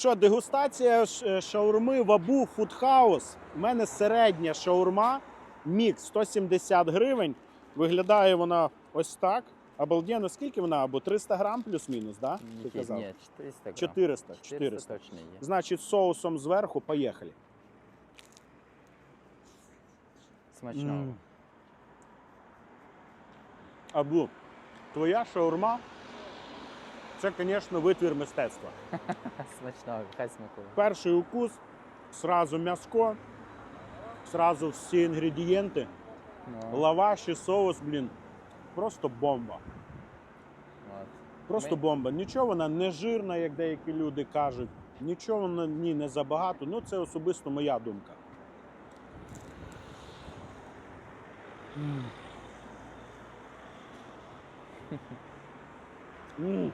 Що, дегустація е, шаурми Вабу Фудхаус. У мене середня шаурма, мікс 170 гривень. Виглядає вона ось так. Обалденно, скільки вона? Або 300 грам плюс-мінус, да? Ти казав? ні, 400 грам. 400, 400 400. точно є. Значить, соусом зверху, поїхали. Смачного. М. Абу, твоя шаурма це, звісно, витвір мистецтва. Смачного, хай смакує. Перший укус, сразу м'яско, сразу всі інгредієнти, Ну, лаваш і соус, блін. Просто бомба. от. Просто Ми- бомба. Нічого вона не жирна, як деякі люди кажуть. Нічого вона ні, не забагато. Ну, це особисто моя думка. М.